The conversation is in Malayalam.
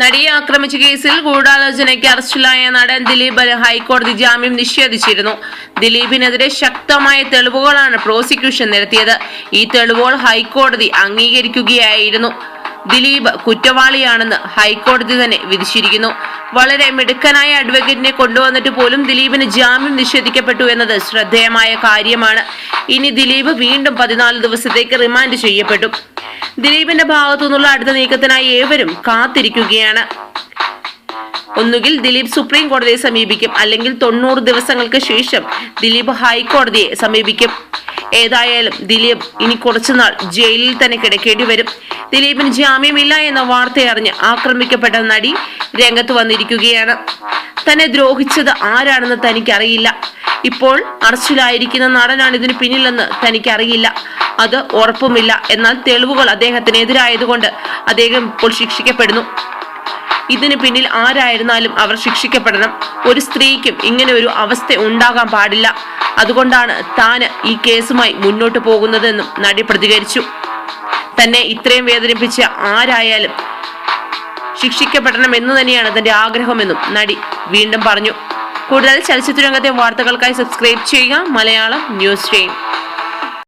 നടിയെ ആക്രമിച്ച കേസിൽ ഗൂഢാലോചനയ്ക്ക് അറസ്റ്റിലായ നടൻ ദിലീപിന് ഹൈക്കോടതി ജാമ്യം നിഷേധിച്ചിരുന്നു. ദിലീപിനെതിരെ ശക്തമായ തെളിവുകളാണ് പ്രോസിക്യൂഷൻ നിരത്തിയത് ഈ തെളിവുകൾ ഹൈക്കോടതി അംഗീകരിക്കുകയായിരുന്നു. ദിലീപ് കുറ്റവാളിയാണെന്ന് ഹൈക്കോടതി തന്നെ വിധിച്ചിരിക്കുന്നു. വളരെ മിടുക്കനായ അഡ്വക്കേറ്റിനെ കൊണ്ടുവന്നിട്ട് പോലും ദിലീപിന് ജാമ്യം നിഷേധിക്കപ്പെട്ടു എന്നത് ശ്രദ്ധേയമായ കാര്യമാണ്. ഇനി ദിലീപ് വീണ്ടും പതിനാല് ദിവസത്തേക്ക് റിമാൻഡ് ചെയ്യപ്പെട്ടു. ദിലീപിന്റെ ഭാഗത്തു നിന്നുള്ള അടുത്ത നീക്കത്തിനായി ഏവരും കാത്തിരിക്കുകയാണ്. ഒന്നുകിൽ ദിലീപ് സുപ്രീം കോടതിയെ സമീപിക്കും അല്ലെങ്കിൽ തൊണ്ണൂറ് ദിവസങ്ങൾക്ക് ശേഷം ദിലീപ് ഹൈക്കോടതിയെ സമീപിക്കും. ഏതായാലും ദിലീപ് ഇനി കുറച്ചുനാൾ ജയിലിൽ തന്നെ കിടക്കേണ്ടി വരും. ദിലീപിന് ജാമ്യമില്ല എന്ന വാർത്തയറിഞ്ഞ് ആക്രമിക്കപ്പെട്ട നടി രംഗത്ത് വന്നിരിക്കുകയാണ്. തന്നെ ദ്രോഹിച്ചത് ആരാണെന്ന് തനിക്കറിയില്ല. ഇപ്പോൾ അറസ്റ്റിലായിരിക്കുന്ന നടനാണ് ഇതിന് പിന്നിലെന്ന് തനിക്കറിയില്ല. അത് ഉറപ്പുമില്ല. എന്നാൽ തെളിവുകൾ അദ്ദേഹത്തിനെതിരായതുകൊണ്ട് അദ്ദേഹം ഇപ്പോൾ ശിക്ഷിക്കപ്പെടുന്നു. ഇതിന് പിന്നിൽ ആരായിരുന്നാലും അവർ ശിക്ഷിക്കപ്പെടണം. ഒരു സ്ത്രീക്കും ഇങ്ങനെ ഒരു അവസ്ഥ ഉണ്ടാകാൻ പാടില്ല. അതുകൊണ്ടാണ് താൻ ഈ കേസുമായി മുന്നോട്ട് പോകുന്നതെന്നും നടി പ്രതികരിച്ചു. തന്നെ ഇത്രയും വേദനിപ്പിച്ച ആരായാലും ശിക്ഷിക്കപ്പെടണം എന്ന് തന്നെയാണ് തന്റെ ആഗ്രഹമെന്നും നടി വീണ്ടും പറഞ്ഞു. കൂടുതൽ ചലച്ചിത്ര രംഗത്തെ വാർത്തകൾക്കായി സബ്സ്ക്രൈബ് ചെയ്യുക. Malayalam news time.